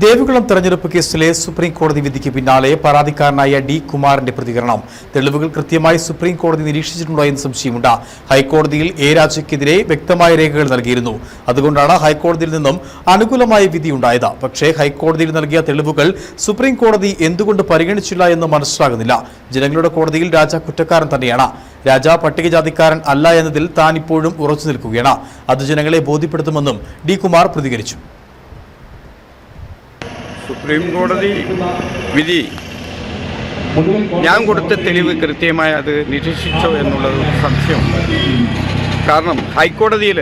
ദേവികുളം തെരഞ്ഞെടുപ്പ് കേസിലെ സുപ്രീം കോടതി വിധിക്ക് പിന്നാലെ പരാതിക്കാരനായ ഡി കുമാറിന്റെ പ്രതികരണം. തെളിവുകൾ കൃത്യമായി സുപ്രീം കോടതി നിരീക്ഷിച്ചിട്ടുണ്ടോ എന്ന് സംശയമുണ്ട്. ഹൈക്കോടതിയിൽ എ രാജയ്ക്കെതിരെ വ്യക്തമായ രേഖകൾ നൽകിയിരുന്നു. അതുകൊണ്ടാണ് ഹൈക്കോടതിയിൽ നിന്നും അനുകൂലമായ വിധി ഉണ്ടായത്. പക്ഷേ ഹൈക്കോടതിയിൽ നൽകിയ തെളിവുകൾ സുപ്രീം കോടതി എന്തുകൊണ്ട് പരിഗണിച്ചില്ല എന്ന് മനസ്സിലാകുന്നില്ല. ജനങ്ങളുടെ കോടതിയിൽ രാജ കുറ്റക്കാരൻ തന്നെയാണ്. രാജ പട്ടികജാതിക്കാരൻ അല്ല എന്നതിൽ താൻ ഇപ്പോഴും ഉറച്ചു നിൽക്കുകയാണ്. അത് ജനങ്ങളെ ബോധ്യപ്പെടുത്തുമെന്നും ഡി കുമാർ പ്രതികരിച്ചു. സുപ്രീം കോടതി വിധി ഞാൻ കൊടുത്ത തെളിവ് കൃത്യമായി അത് നിരീക്ഷിച്ചോ എന്നുള്ളത് സംശയമുണ്ട്. കാരണം ഹൈക്കോടതിയിൽ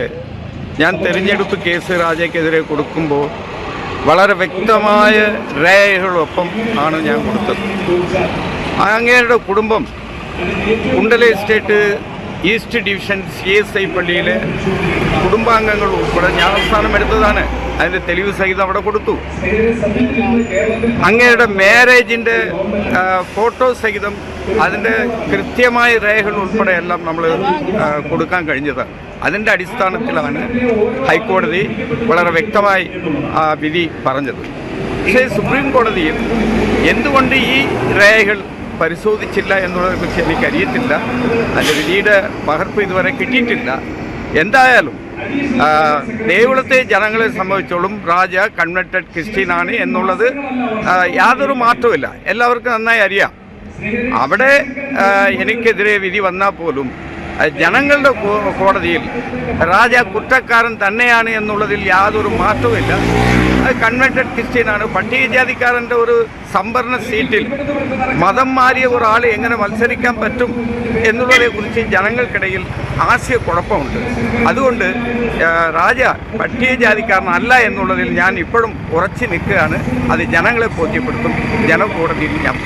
ഞാൻ തെരഞ്ഞെടുപ്പ് കേസ് രാജയ്ക്കെതിരെ കൊടുക്കുമ്പോൾ വളരെ വ്യക്തമായ രേഖകളൊപ്പം ആണ് ഞാൻ കൊടുത്തത്. അങ്ങയുടെ കുടുംബം Kundala estate east division C S I പള്ളിയിലെ കുടുംബാംഗങ്ങൾ ഉൾപ്പെടെ ഞാൻ അവസാനം എടുത്തതാണ്. അതിന്റെ തെളിവ് സഹിതം അവിടെ കൊടുത്തു. അങ്ങയുടെ മാരേജിന്റെ ഫോട്ടോ സഹിതം അതിന്റെ കൃത്യമായ രേഖകൾ ഉൾപ്പെടെ എല്ലാം നമ്മൾ കൊടുക്കാൻ കഴിഞ്ഞതാണ് അതിന്റെ അടിസ്ഥാനത്തിലാണ് ഹൈക്കോടതി വളരെ വ്യക്തമായി വിധി പറഞ്ഞത്. പക്ഷേ സുപ്രീം കോടതിയിൽ എന്തുകൊണ്ട് ഈ രേഖകൾ പരിശോധിച്ചില്ല എന്നുള്ളതിനെക്കുറിച്ച് എനിക്കറിയത്തില്ല അതിന്റെ വിധിയുടെ പകർപ്പ് ഇതുവരെ കിട്ടിയിട്ടില്ല. എന്തായാലും ദേവുളത്തെ ജനങ്ങളെ സംബന്ധിച്ചോളം രാജ കൺവെർട്ടഡ് ക്രിസ്ത്യനാണ് എന്നുള്ളത് യാതൊരു മാറ്റവുമില്ല. എല്ലാവർക്കും നന്നായി അറിയാം. അവിടെ എനിക്കെതിരെ വിധി വന്നാൽ പോലും ജനങ്ങളുടെ കോടതിയിൽ രാജ കുറ്റക്കാരൻ തന്നെയാണ് എന്നുള്ളതിൽ യാതൊരു മാറ്റവുമില്ല. കൺവെർട്ടഡ് ക്രിസ്ത്യനാണ് പട്ടികജാതിക്കാരന്റെ ഒരു സംവരണ സീറ്റിൽ മതം മാറിയ ഒരാൾ എങ്ങനെ മത്സരിക്കാൻ പറ്റും എന്നുള്ളതിനെക്കുറിച്ച് ജനങ്ങൾക്കിടയിൽ ആശയക്കുഴപ്പമുണ്ട് അതുകൊണ്ട് രാജ രാജ പട്ടികജാതിക്കാരനല്ല എന്നുള്ളതിൽ ഞാൻ ഇപ്പോഴും ഉറച്ചു നിൽക്കുകയാണ്. അത് ജനങ്ങളെ ബോധ്യപ്പെടുത്തും. ജനകോടതിയിൽ ഞാൻ